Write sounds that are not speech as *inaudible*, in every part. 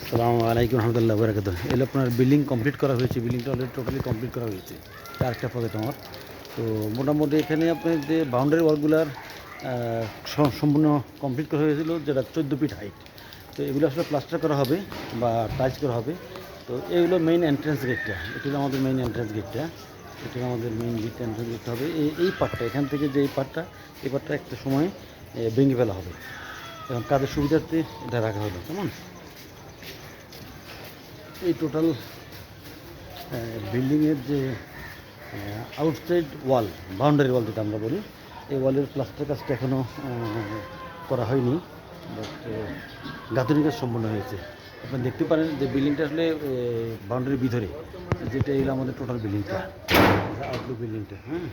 আসসালামু আলাইকুম রহমতুল্লাহ বরাকাত এগুলো আপনার বিল্ডিং কমপ্লিট করা হয়েছে বিল্ডিংটা অলরেডি টোটালি কমপ্লিট করা হয়েছে। চারটা প্রজেক্ট আমার। তো মোটামুটি এখানে আপনার যে বাউন্ডারি ওয়ালগুলার সম্পূর্ণ কমপ্লিট করা হয়েছিল, যেটা চোদ্দ ফিট হাইট তো এগুলো আসলে প্লাস্টার করা হবে বা টাইচ করা হবে। তো এগুলো মেইন এন্ট্রেন্স গেটটা এটা আমাদের মেইন এন্ট্রেন্স গেটটা এটা আমাদের মেইন গেট এন্ট্রেন্স গেটটা হবে। এই এই পার্টটা এখান থেকে যে এই পার্টটা এই পার্টটা একটা সময় ভেঙে ফেলা হবে। এবং কাজের সুবিধার্থে এটা রাখা হলো। কেমন? এই টোটাল বিল্ডিংয়ের যে আউটসাইড ওয়াল বাউন্ডারি ওয়াল যেটা আমরা বলি, এই ওয়ালের প্লাস্টার কাজটা এখনও করা হয়নি বাট গাঁথনি কাজ সম্পন্ন হয়েছে। আপনি দেখতে পারেন যে বিল্ডিংটা আসলে বাউন্ডারির ভিতরে, যেটা এলো আমাদের টোটাল বিল্ডিংটা আউটলুক বিল্ডিংটা হ্যাঁ?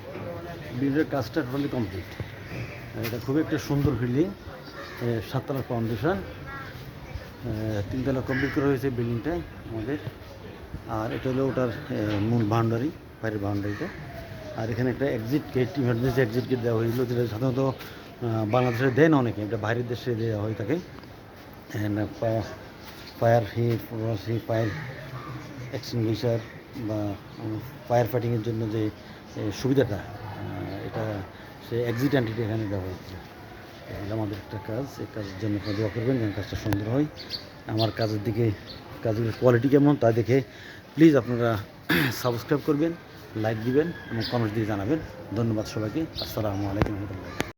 বিল্ডিংয়ের কাজটা টোটালি কমপ্লিট এটা খুবই একটা সুন্দর বিল্ডিং সাততলার ফাউন্ডেশন তিনতলা কমপ্লিট করা হয়েছে বিল্ডিংটা আমাদের। আর এটা হলো ওটার মূল বাউন্ডারি, বাইরের বাউন্ডারিটা। আর এখানে একটা exit gate emergency exit gate দেওয়া হয়েছিল, যেটা সাধারণত বাংলাদেশে দেয় না অনেকে, এটা বাইরের দেশে দেওয়া হয়ে থাকে। ফায়ার হি হি ফায়ার এক্সটিংগুইশার বা ফায়ার ফাইটিংয়ের জন্য যে সুবিধাটা এটা সে এক্সিট অ্যান্টিটি এখানে দেওয়া হয়েছে আমাদের একটা কাজ, এই কাজের জন্য আপনারা দোয়া করবেন যেন কাজটা সুন্দর হয়। আমার কাজের দিকে, কাজের কোয়ালিটি কেমন তা দেখে প্লিজ আপনারা *clears throat* সাবস্ক্রাইব করবেন লাইক দিবেন এবং কমেন্ট দিয়ে জানাবেন। ধন্যবাদ সবাইকে। আসসালামু আলাইকুম রহমতুল্লাহ।